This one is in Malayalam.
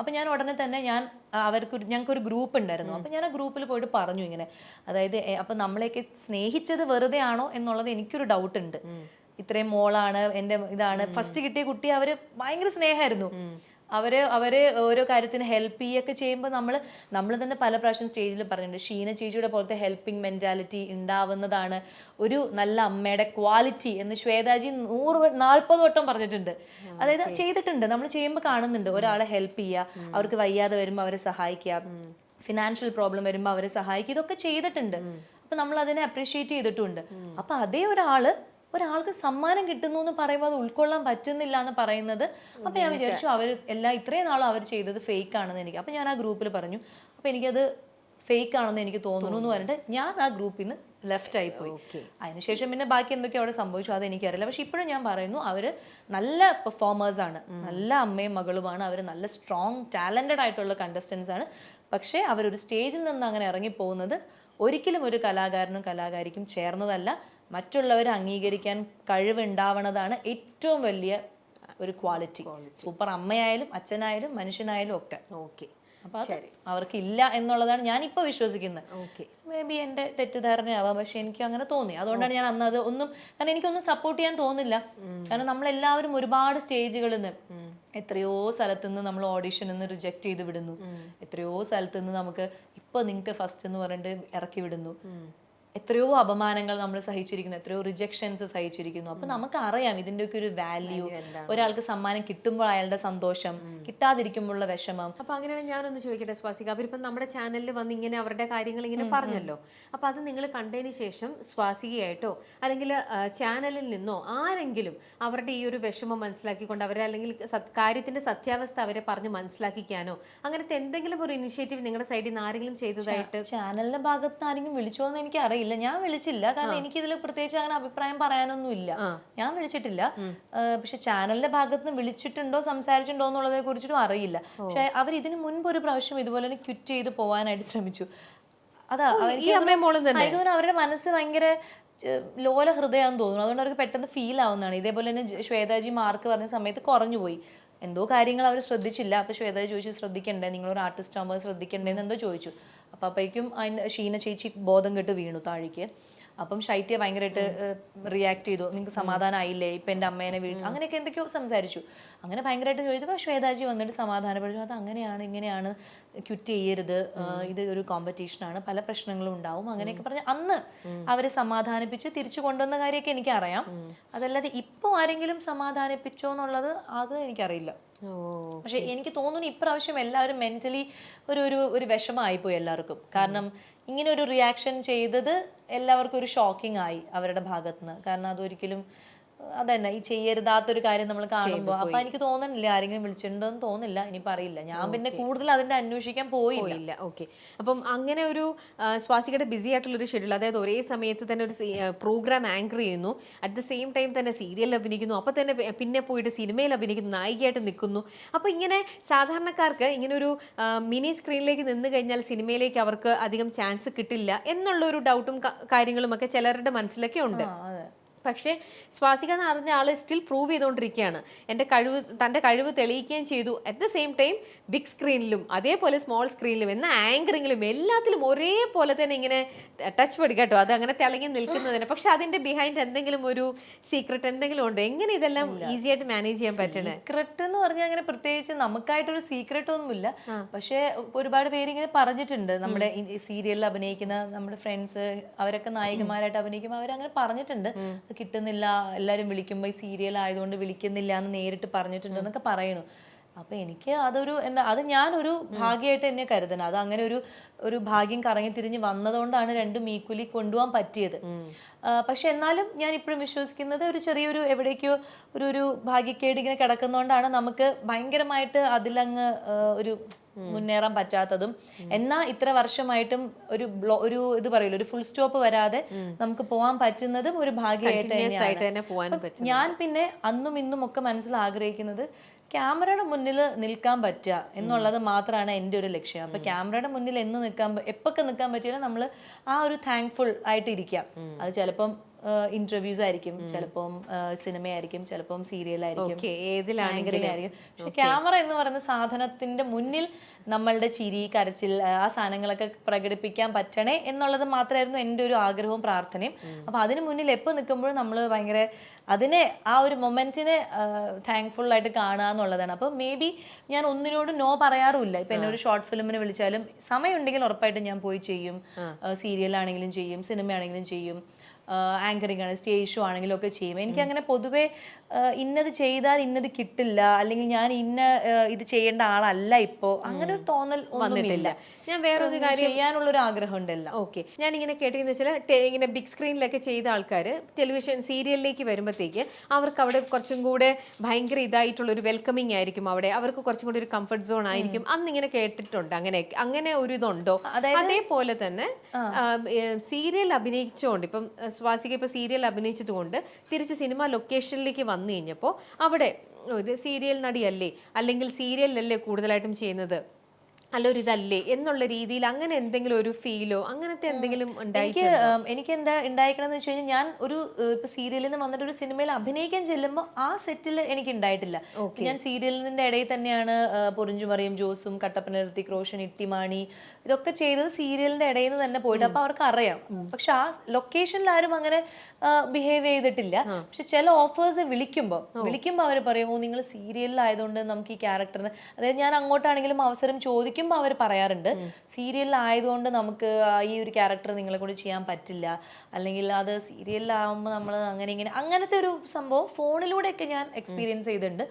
അപ്പൊ ഞാൻ ഉടനെ തന്നെ ഞാൻ അവർക്ക് ഞങ്ങൾക്കൊരു ഗ്രൂപ്പ് ഉണ്ടായിരുന്നു. അപ്പോൾ ഞാൻ ആ ഗ്രൂപ്പിൽ പോയിട്ട് പറഞ്ഞു ഇങ്ങനെ. അതായത് അപ്പോൾ അപ്പൊ നമ്മളെയൊക്കെ സ്നേഹിച്ചത് വെറുതെ ആണോ എന്നുള്ളത് എനിക്കൊരു ഡൗട്ട് ഉണ്ട്. ഇത്രയും മോളാണ് എന്റെ ഇതാണ്. ഫസ്റ്റ് കിട്ടിയ കുട്ടി അവർ ഭയങ്കര സ്നേഹമായിരുന്നു. അവർ അവരെ ഓരോ കാര്യത്തിന് ഹെൽപ്പ് ചെയ്യൊക്കെ ചെയ്യുമ്പോൾ നമ്മൾ നമ്മൾ തന്നെ പല പ്രാവശ്യം സ്റ്റേജിൽ പറഞ്ഞിട്ടുണ്ട്. ഷീന ചേച്ചിയുടെ പോലത്തെ ഹെൽപ്പിംഗ് മെന്റാലിറ്റി ഉണ്ടാവുന്നതാണ് ഒരു നല്ല അമ്മയുടെ ക്വാളിറ്റി എന്ന് ശ്വേതാജി നൂറ് നാൽപ്പത് വട്ടം പറഞ്ഞിട്ടുണ്ട്. അതായത് ചെയ്തിട്ടുണ്ട്. നമ്മൾ ചെയ്യുമ്പോൾ കാണുന്നുണ്ട്. ഒരാളെ ഹെൽപ്പ് ചെയ്യുക അവർക്ക് വയ്യാതെ വരുമ്പോൾ അവരെ സഹായിക്കുക ഫിനാൻഷ്യൽ പ്രോബ്ലം വരുമ്പോൾ അവരെ സഹായിക്കുക ഇതൊക്കെ ചെയ്തിട്ടുണ്ട്. അപ്പൊ നമ്മൾ അതിനെ അപ്രീഷിയേറ്റ് ചെയ്തിട്ടുണ്ട് അപ്പൊ അതേ ഒരാൾ ഒരാൾക്ക് സമ്മാനം കിട്ടുന്നു എന്ന് പറയുമ്പോൾ അത് ഉൾക്കൊള്ളാൻ പറ്റുന്നില്ല എന്ന് പറയുന്നത്. അപ്പൊ ഞാൻ വിചാരിച്ചു അവർ എല്ലാ ഇത്രയും നാളും അവർ ചെയ്തത് ഫേക്ക് ആണെന്ന് എനിക്ക്. അപ്പൊ ഞാൻ ആ ഗ്രൂപ്പിൽ പറഞ്ഞു. അപ്പൊ എനിക്കത് ഫേക്ക് ആണെന്ന് എനിക്ക് തോന്നുന്നു എന്ന് പറഞ്ഞിട്ട് ഞാൻ ആ ഗ്രൂപ്പിൽ നിന്ന് ലെഫ്റ്റ് ആയി പോയി. അതിനുശേഷം പിന്നെ ബാക്കി എന്തൊക്കെ അവിടെ സംഭവിച്ചു അത് എനിക്കറിയില്ല. പക്ഷെ ഇപ്പോഴും ഞാൻ പറയുന്നു അവർ നല്ല പെർഫോമേഴ്സ് ആണ്. നല്ല അമ്മയും മകളുമാണ്. അവർ നല്ല സ്ട്രോങ് ടാലന്റഡ് ആയിട്ടുള്ള കണ്ടസ്റ്റൻസ് ആണ്. പക്ഷേ അവരൊരു സ്റ്റേജിൽ നിന്ന് അങ്ങനെ ഇറങ്ങി പോകുന്നത് ഒരിക്കലും ഒരു കലാകാരനും കലാകാരിക്കും ചേർന്നതല്ല. മറ്റുള്ളവരെ അംഗീകരിക്കാൻ കഴിവുണ്ടാവണതാണ് ഏറ്റവും വലിയ ഒരു ക്വാളിറ്റി സൂപ്പർ അമ്മയായാലും അച്ഛനായാലും മനുഷ്യനായാലും ഒക്കെ. ഓക്കെ അപ്പൊ അവർക്ക് ഇല്ല എന്നുള്ളതാണ് ഞാൻ ഇപ്പൊ വിശ്വസിക്കുന്നത്. ഓക്കെ മേ ബി എന്റെ തെറ്റിദ്ധാരണയാവാം പക്ഷെ എനിക്ക് അങ്ങനെ തോന്നി. അതുകൊണ്ടാണ് ഞാൻ അന്ന് അത് ഒന്നും കാരണം എനിക്കൊന്നും സപ്പോർട്ട് ചെയ്യാൻ തോന്നില്ല. കാരണം നമ്മളെല്ലാവരും ഒരുപാട് സ്റ്റേജുകളിൽ നിന്ന് എത്രയോ സ്ഥലത്തു നിന്ന് നമ്മൾ ഓഡീഷൻ നിന്ന് റിജക്ട് ചെയ്ത് വിടുന്നു. എത്രയോ സ്ഥലത്തു നിന്ന് നമുക്ക് ഇപ്പൊ നിങ്ങൾക്ക് ഫസ്റ്റ് എന്ന് പറഞ്ഞിട്ട് ഇറക്കി വിടുന്നു. എത്രയോ അപമാനങ്ങൾ നമ്മൾ സഹിച്ചിരിക്കുന്നു എത്രയോ റിജക്ഷൻസ് സഹിച്ചിരിക്കുന്നു. അപ്പൊ നമുക്ക് അറിയാം ഇതിന്റെയൊക്കെ ഒരു വാല്യൂ ഒരാൾക്ക് സമ്മാനം കിട്ടുമ്പോൾ അയാളുടെ സന്തോഷം കിട്ടാതിരിക്കുമ്പോഴുള്ള വിഷമം. അപ്പൊ അങ്ങനെയാണ് ഞാനൊന്ന് ചോദിക്കട്ടെ സ്വാസിക അവരിപ്പം നമ്മുടെ ചാനലിൽ വന്ന് ഇങ്ങനെ അവരുടെ കാര്യങ്ങൾ ഇങ്ങനെ പറഞ്ഞല്ലോ. അപ്പൊ അത് നിങ്ങൾ കണ്ടതിന് ശേഷം സ്വാസികയായിട്ടോ അല്ലെങ്കിൽ ചാനലിൽ നിന്നോ ആരെങ്കിലും അവരുടെ ഈ ഒരു വിഷമം മനസ്സിലാക്കിക്കൊണ്ട് അവരെ അല്ലെങ്കിൽ കാര്യത്തിന്റെ സത്യാവസ്ഥ അവരെ പറഞ്ഞ് മനസ്സിലാക്കിക്കാനോ അങ്ങനത്തെ എന്തെങ്കിലും ഒരു ഇനിഷ്യേറ്റീവ് നിങ്ങളുടെ സൈഡിൽ നിന്ന് ആരെങ്കിലും ചെയ്തതായിട്ട്? ചാനലിന്റെ ഭാഗത്ത് ആരെങ്കിലും വിളിച്ചോ എന്ന് എനിക്ക് അറിയില്ല. ഞാൻ വിളിച്ചില്ല. കാരണം എനിക്ക് ഇതിൽ പ്രത്യേകിച്ച് അങ്ങനെ അഭിപ്രായം പറയാനൊന്നും ഇല്ല ഞാൻ വിളിച്ചിട്ടില്ല. പക്ഷെ ചാനലിന്റെ ഭാഗത്ത് നിന്ന് വിളിച്ചിട്ടുണ്ടോ സംസാരിച്ചിട്ടുണ്ടോ എന്നുള്ളതിനെ കുറിച്ചിട്ടും അറിയില്ല. പക്ഷെ അവർ ഇതിനു മുൻപ് ഒരു പ്രാവശ്യം ഇതുപോലെ തന്നെ ക്വിറ്റ് ചെയ്ത് പോവാനായിട്ട് ശ്രമിച്ചു. അതാ ഈ അമ്മയും മോളും തന്നെ? അവരുടെ മനസ്സ് ഭയങ്കര ലോല ഹൃദയമാണെന്ന് തോന്നുന്നു. അതുകൊണ്ട് അവർക്ക് പെട്ടെന്ന് ഫീൽ ആവുന്നതാണ്. ഇതേപോലെ തന്നെ ശ്വേതാജി മാർക്ക് പറഞ്ഞ സമയത്ത് കുറഞ്ഞു പോയി. എന്തോ കാര്യങ്ങൾ അവർ ശ്രദ്ധിച്ചില്ല. അപ്പൊ ശ്വേതാജി ചോദിച്ചു ശ്രദ്ധിക്കണ്ടേ? നിങ്ങളൊരു ആർട്ടിസ്റ്റ് ആകുമ്പോൾ ശ്രദ്ധിക്കണ്ടേ എന്ന് എന്തോ ചോദിച്ചു. അപ്പൊ അപ്പോഴേക്കും അതിന് ഷീന ചേച്ചി ബോധം കെട്ട് വീണു താഴേക്ക്. അപ്പം ശൈത്യ ഭയങ്കരമായിട്ട് റിയാക്ട് ചെയ്തു. നിങ്ങൾക്ക് സമാധാനമായില്ലേ ഇപ്പം എന്റെ അമ്മേനെ വീട്ടിൽ അങ്ങനെയൊക്കെ എന്തൊക്കെയോ സംസാരിച്ചു. അങ്ങനെ ഭയങ്കരമായിട്ട് ചോദിച്ചപ്പോൾ ശ്വേതാജി വന്നിട്ട് സമാധാനപ്പെടുന്നു അത് അങ്ങനെയാണ് ഇങ്ങനെയാണ്. ക്വിറ്റ് ചെയ്യരുത്. ഇത് ഒരു കോമ്പറ്റീഷനാണ് പല പ്രശ്നങ്ങളും ഉണ്ടാവും. അങ്ങനെയൊക്കെ പറഞ്ഞ് അന്ന് അവരെ സമാധാനിപ്പിച്ച് തിരിച്ചു കൊണ്ടുവന്ന കാര്യമൊക്കെ എനിക്കറിയാം. അതല്ലാതെ ഇപ്പോൾ ആരെങ്കിലും സമാധാനിപ്പിച്ചോ എന്നുള്ളത് അത് എനിക്കറിയില്ല. പക്ഷെ എനിക്ക് തോന്നുന്നു ഇപ്രാവശ്യം എല്ലാവരും മെന്റലി ഒരു ഒരു ഒരു വിഷമമായിപ്പോയി എല്ലാവർക്കും. കാരണം ഇങ്ങനെ ഒരു റിയാക്ഷൻ ചെയ്തത് എല്ലാവർക്കും ഒരു ഷോക്കിംഗ് ആയി അവരുടെ ഭാഗത്തുനിന്ന്. കാരണം അതൊരിക്കലും അതന്നെ ഈ ചെയ്യരുതാത്തൊരു കാര്യം നമ്മൾ കാണുമ്പോൾ അപ്പൊ എനിക്ക് തോന്നുന്നില്ല ആരെങ്കിലും വിളിച്ചിട്ടുണ്ടോ എന്ന് തോന്നില്ല ഇനി പറയില്ല. ഞാൻ പിന്നെ കൂടുതൽ അതിന്റെ അന്വേഷിക്കാൻ പോയില്ല. ഓക്കെ. അപ്പം അങ്ങനെ ഒരു സ്വാസികയുടെ ബിസി ആയിട്ടുള്ള ഒരു ഷെഡ്യൂൾ അതായത് ഒരേ സമയത്ത് തന്നെ ഒരു പ്രോഗ്രാം ആങ്കർ ചെയ്യുന്നു. അറ്റ് ദ സെയിം ടൈം തന്നെ സീരിയലിൽ അഭിനയിക്കുന്നു. അപ്പൊ തന്നെ പിന്നെ പോയിട്ട് സിനിമയിൽ അഭിനയിക്കുന്നു. നായികയായിട്ട് നിൽക്കുന്നു. അപ്പൊ ഇങ്ങനെ സാധാരണക്കാർക്ക് ഇങ്ങനെ ഒരു മിനി സ്ക്രീനിലേക്ക് നിന്ന് കഴിഞ്ഞാൽ സിനിമയിലേക്ക് അവർക്ക് അധികം ചാൻസ് കിട്ടില്ല. എന്നുള്ള ഒരു ഡൗട്ടും കാര്യങ്ങളും ഒക്കെ ചിലരുടെ മനസ്സിലൊക്കെ ഉണ്ട്. പക്ഷേ സ്വാസിക എന്ന് പറഞ്ഞ ആൾ സ്റ്റിൽ പ്രൂവ് ചെയ്തുകൊണ്ടിരിക്കുകയാണ്. എന്റെ കഴിവ് തന്റെ കഴിവ് തെളിയിക്കുകയും ചെയ്തു. At the same time big സ്ക്രീനിലും അതേപോലെ സ്മോൾ സ്ക്രീനിലും എന്ന ആങ്കറിങ്ങിലും എല്ലാത്തിലും ഒരേപോലെ തന്നെ ഇങ്ങനെ ടച്ച് പെടി കേട്ടോ. അത് അങ്ങനെ തിളങ്ങി നിൽക്കുന്നതിന്. പക്ഷേ അതിന്റെ ബിഹൈൻഡ് എന്തെങ്കിലും ഒരു സീക്രട്ട് എന്തെങ്കിലും ഉണ്ടോ? എങ്ങനെ ഇതെല്ലാം ഈസി ആയിട്ട് മാനേജ് ചെയ്യാൻ പറ്റണേ? സീക്രട്ട് എന്ന് പറഞ്ഞാൽ അങ്ങനെ പ്രത്യേകിച്ച് നമുക്കായിട്ടൊരു സീക്രട്ട് ഒന്നുമില്ല. പക്ഷേ ഒരുപാട് പേര് ഇങ്ങനെ പറഞ്ഞിട്ടുണ്ട്. നമ്മുടെ സീരിയലിൽ അഭിനയിക്കുന്ന നമ്മുടെ ഫ്രണ്ട്സ് അവരൊക്കെ നായികമാരായിട്ട് അഭിനയിക്കുമ്പോൾ അവരങ്ങനെ പറഞ്ഞിട്ടുണ്ട്. കിട്ടുന്നില്ല എല്ലാവരും വിളിക്കുമ്പോൾ ഈ സീരിയൽ ആയതുകൊണ്ട് വിളിക്കുന്നില്ല എന്ന് നേരിട്ട് പറഞ്ഞിട്ടുണ്ട് എന്നൊക്കെ പറയണു അപ്പൊ എനിക്ക് അതൊരു എന്താ അത് ഞാനൊരു ഭാഗ്യമായിട്ട് എന്നെ കരുതണം. അത് അങ്ങനെ ഒരു ഒരു ഭാഗ്യം കറങ്ങി തിരിഞ്ഞ് വന്നതുകൊണ്ടാണ് രണ്ടും ഈക്വലി കൊണ്ടുപോകാൻ പറ്റിയത്. പക്ഷെ എന്നാലും ഞാൻ ഇപ്പോഴും വിശ്വസിക്കുന്നത് ഒരു ചെറിയൊരു എവിടേക്കോ ഒരു ഒരു ഭാഗ്യക്കേട് ഇങ്ങനെ കിടക്കുന്നതുകൊണ്ടാണ് നമുക്ക് ഭയങ്കരമായിട്ട് അതിലങ്ങ് ഒരു മുന്നേറാൻ പറ്റാത്തതും. എന്നാ ഇത്ര വർഷമായിട്ടും ഒരു ബ്ലോ ഒരു ഇത് പറയില്ല ഒരു ഫുൾ സ്റ്റോപ്പ് വരാതെ നമുക്ക് പോകാൻ പറ്റുന്നതും ഒരു ഭാഗ്യമായിട്ട് ഞാൻ പിന്നെ അന്നും ഇന്നും ഒക്കെ മനസ്സിൽ ആഗ്രഹിക്കുന്നത് ക്യാമറയുടെ മുന്നിൽ നിൽക്കാൻ പറ്റുക എന്നുള്ളത് മാത്രമാണ് എന്റെ ഒരു ലക്ഷ്യം. അപ്പൊ ക്യാമറയുടെ മുന്നിൽ എന്ന് നിൽക്കാൻ എപ്പൊക്കെ നിൽക്കാൻ പറ്റിയാലും നമ്മൾ ആ ഒരു താങ്ക്ഫുൾ ആയിട്ട് ഇരിക്കുക. അത് ചിലപ്പം ഇന്റർവ്യൂസ് ആയിരിക്കും. ചിലപ്പം സിനിമയായിരിക്കും ചിലപ്പം സീരിയലായിരിക്കും. ഏതിലാണെങ്കിലും. ആയിരിക്കും പക്ഷെ ക്യാമറ എന്ന് പറയുന്ന സാധനത്തിന്റെ മുന്നിൽ നമ്മളുടെ ചിരി കരച്ചിൽ ആ, സാധനങ്ങളൊക്കെ പ്രകടിപ്പിക്കാൻ പറ്റണേ എന്നുള്ളത് മാത്രമായിരുന്നു എന്റെ ഒരു ആഗ്രഹവും പ്രാർത്ഥനയും. അപ്പൊ അതിന് മുന്നിൽ എപ്പോൾ നിൽക്കുമ്പോഴും നമ്മൾ ഭയങ്കര അതിനെ ആ ഒരു മൊമെന്റിനെ താങ്ക്ഫുൾ ആയിട്ട് കാണുക എന്നുള്ളതാണ്. അപ്പൊ മേ ബി ഞാൻ ഒന്നിനോട് നോ പറയാറുമില്ല. ഇപ്പൊ എന്നെ ഒരു ഷോർട്ട് ഫിലിമിന് വിളിച്ചാലും സമയമുണ്ടെങ്കിൽ ഉറപ്പായിട്ടും ഞാൻ പോയി ചെയ്യും. സീരിയൽ ആണെങ്കിലും ചെയ്യും സിനിമയാണെങ്കിലും ചെയ്യും. ആങ്കറിംഗ് ആണ് സ്റ്റേജ് ഷോ ആണെങ്കിലും ഒക്കെ ചെയ്യും. എനിക്ക് അങ്ങനെ പൊതുവേ ഇന്നത് ചെയ്താൽ ഇന്നത് കിട്ടില്ല അല്ലെങ്കിൽ ഞാൻ ഇന്ന ഇത് ചെയ്യേണ്ട ആളല്ല ഇപ്പോ അങ്ങനെ ഒരു തോന്നൽ വന്നിട്ടില്ല. ഞാൻ വേറൊരു കാര്യം ചെയ്യാനുള്ള ഒരു ആഗ്രഹം ഉണ്ടല്ല ഓക്കെ. ഞാൻ ഇങ്ങനെ കേട്ടിരുന്ന വെച്ചാൽ ഇങ്ങനെ ബിഗ് സ്ക്രീനിലൊക്കെ ചെയ്ത ആൾക്കാർ ടെലിവിഷൻ സീരിയലിലേക്ക് വരുമ്പോഴത്തേക്ക് അവർക്ക് അവിടെ കുറച്ചും കൂടെ ഭയങ്കര ഇതായിട്ടുള്ള ഒരു വെൽക്കമിങ് ആയിരിക്കും അവിടെ. അവർക്ക് കുറച്ചും കൂടി ഒരു കംഫർട്ട് സോൺ ആയിരിക്കും. അന്ന് ഇങ്ങനെ കേട്ടിട്ടുണ്ട്. അങ്ങനെ അങ്ങനെ ഒരു ഇതുണ്ടോ? അതേപോലെ തന്നെ സീരിയൽ അഭിനയിച്ചുകൊണ്ട് ഇപ്പം സ്വാസിക ഇപ്പോൾ സീരിയൽ അഭിനയിച്ചതുകൊണ്ട് തിരിച്ച് സിനിമ ലൊക്കേഷനിലേക്ക് വന്നു കഴിഞ്ഞപ്പോൾ അവിടെ ഇത് സീരിയൽ നടിയല്ലേ? അല്ലെങ്കിൽ സീരിയലല്ലേ കൂടുതലായിട്ടും ചെയ്യുന്നത്? അല്ല ഒരു ഇതല്ലേ എന്നുള്ള രീതിയിൽ അങ്ങനെ എന്തെങ്കിലും ഒരു ഫീലോ അങ്ങനത്തെ എന്തെങ്കിലും ഉണ്ടായി എനിക്ക് എനിക്ക് എന്താ ഉണ്ടായിക്കണമെന്ന് വെച്ച് കഴിഞ്ഞാൽ ഞാൻ ഒരു ഇപ്പൊ സീരിയലിൽ നിന്ന് വന്നിട്ട് ഒരു സിനിമയിൽ അഭിനയിക്കാൻ ചെല്ലുമ്പോൾ ആ സെറ്റിൽ എനിക്ക് ഉണ്ടായിട്ടില്ല. ഞാൻ സീരിയലിന്റെ ഇടയിൽ തന്നെയാണ് പൊറിഞ്ചുമറിയും ജോസും കട്ടപ്പന ഋത്തിക് റോഷൻ ഇട്ടിമാണി ഇതൊക്കെ ചെയ്തത് സീരിയലിന്റെ ഇടയിൽ നിന്ന് തന്നെ പോയിട്ട്. അപ്പൊ അവർക്ക് അറിയാം. പക്ഷെ ആ ലൊക്കേഷനിൽ ആരും അങ്ങനെ ബിഹേവ് ചെയ്തിട്ടില്ല. പക്ഷെ ചില ഓഫേഴ്സ് വിളിക്കുമ്പോൾ വിളിക്കുമ്പോൾ അവർ പറയുമോ നിങ്ങൾ സീരിയലിലായതുകൊണ്ട് നമുക്ക് ഈ ക്യാരക്ടറിന് അതായത് ഞാൻ അങ്ങോട്ടാണെങ്കിലും അവസരം ചോദിക്കുമ്പോൾ അവർ പറയാറുണ്ട്. സീരിയലിലായതുകൊണ്ട് നമുക്ക് ഈ ഒരു ക്യാരക്ടർ നിങ്ങളെ കൊണ്ട് ചെയ്യാൻ പറ്റില്ല. അല്ലെങ്കിൽ അത് സീരിയലിലാവുമ്പോൾ നമ്മൾ അങ്ങനെ ഇങ്ങനെ അങ്ങനത്തെ ഒരു സംഭവം ഫോണിലൂടെയൊക്കെ ഞാൻ എക്സ്പീരിയൻസ് ചെയ്തിട്ടുണ്ട്.